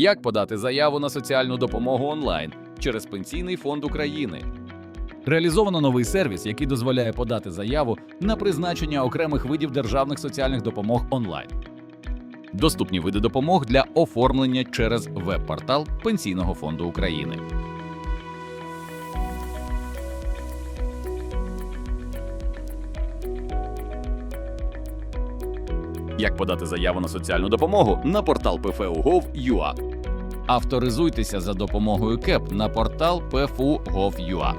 Як подати заяву на соціальну допомогу онлайн через Пенсійний фонд України? Реалізовано новий сервіс, який дозволяє подати заяву на призначення окремих видів державних соціальних допомог онлайн. Доступні види допомог для оформлення через веб-портал Пенсійного фонду України. Як подати заяву на соціальну допомогу на портал pfu.gov.ua. Авторизуйтеся за допомогою КЕП на портал pfu.gov.ua.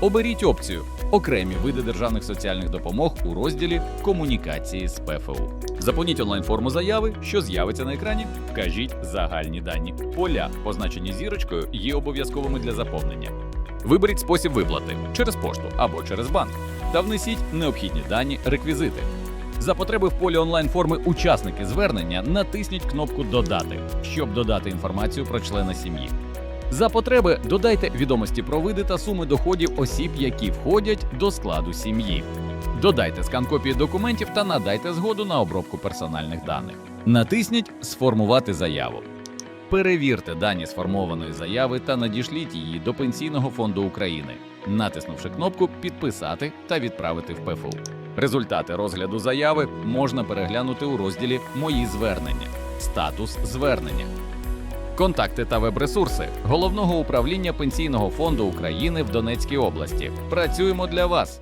Оберіть опцію Окремі види державних соціальних допомог у розділі Комунікації з ПФУ. Заповніть онлайн-форму заяви, що з'явиться на екрані. Вкажіть загальні дані. Поля, позначені зірочкою, є обов'язковими для заповнення. Виберіть спосіб виплати через пошту або через банк та внесіть необхідні дані реквізити. За потреби в полі онлайн-форми учасники звернення натисніть кнопку Додати, щоб додати інформацію про члена сім'ї. За потреби додайте відомості про види та суми доходів осіб, які входять до складу сім'ї. Додайте скан копії документів та надайте згоду на обробку персональних даних. Натисніть Сформувати заяву. Перевірте дані сформованої заяви та надішліть її до Пенсійного фонду України, натиснувши кнопку Підписати та відправити в ПФУ. Результати розгляду заяви можна переглянути у розділі Мої звернення, статус звернення. Контакти та веб-ресурси головного управління Пенсійного фонду України в Донецькій області. Працюємо для вас.